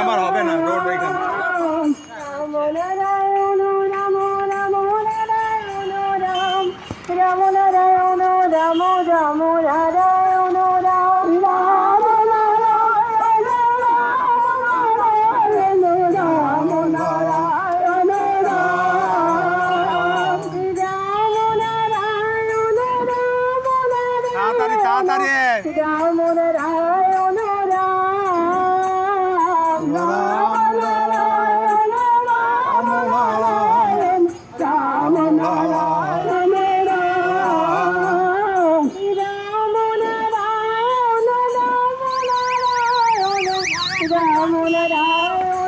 আমার হবে না রোড এখানে রাম নারায়ণ রাম তাড়াতাড়ি তাড়াতাড়ি রাম নারায়ণ রাম রাম